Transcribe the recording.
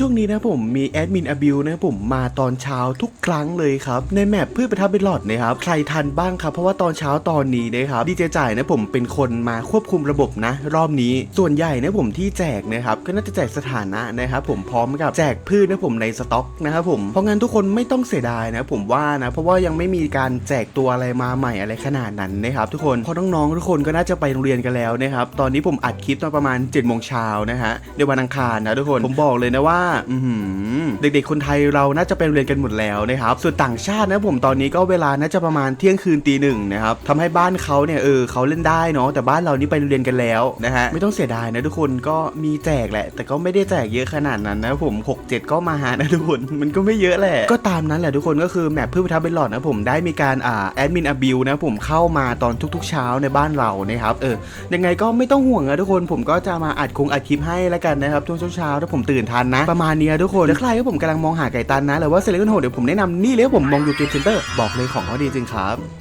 ช่วงนี้นะผมมีแอดมินอบิวนะผมมาตอนเช้าทุกครั้งเลยครับในแมปพืชประทับเบลลอดนะครับใครทันบ้างครับเพราะว่าตอนเช้าตอนนี้นะครับดีเจจ่ายนะผมเป็นคนมาควบคุมระบบนะ รอบนี้ส่วนใหญ่นะผมที่แจกนะครับก็น่าจะแจกสถานะนะครับผมพร้อมกับแจกพืชนะผมในสต็อกนะครับผมเพราะงั้นทุกคนไม่ต้องเสียดายนะผมว่านะเพราะว่ายังไม่มีการแจกตัวอะไรมาใหม่อะไรขนาดนั้นนะครับทุกคนเพราะน้องๆทุกคนก็น่าจะไปโรงเรียนกันแล้วนะครับตอนนี้ผมอัดคลิปตอนประมาณ7จ็ดโมงเช้านะฮะในวันอังคารนะทุกคนผมบอกเลยนะว่าเด็กๆคนไทยเราน่าจะไปโรงเรียนกันหมดแล้วนะครับ ส่วนต่างชาตินะผมตอนนี้ก็เวลาน่าจะประมาณเที่ยงคืนตีหนึ่งนะครับทำให้บ้านเขาเนี่ยเออเขาเล่นได้เนาะแต่บ้านเรานี่ไปเรียนกันแล้วนะฮะไม่ต้องเสียดายนะทุกคนก็มีแจกแหละ แต่ก็ไม่ได้แจกเยอะขนาดนั้นนะผม 6 7 ก็มาหานะทุกคนมันก็ไม่เยอะแหละ ก็ตามนั้นแหละทุกคนก็คือแมปพืชประทับเบลลอดนะผมได้มีการอ่าแอดมินอบิวนะผมเข้ามาตอนทุกๆ เช้าในบ้านเรานะครับเออยังไงก็ไม่ต้องห่วงนะทุกคนผมก็จะมาอัดคงอัดคลิปให้แล้วกันนะครับช่วงเช้าๆถ้าผมตื่นทันนะประมาณนี้นะทุกคนแล้วใครที่ผมกำลังมองหาไก่ตันนะหรือว่าเซเลนโฮเดี๋ยวผมแนะนำนี่เลยครับผมมองอยู่เกมเซ็นเตอร์บอกเลยของเขาดีจริงครับ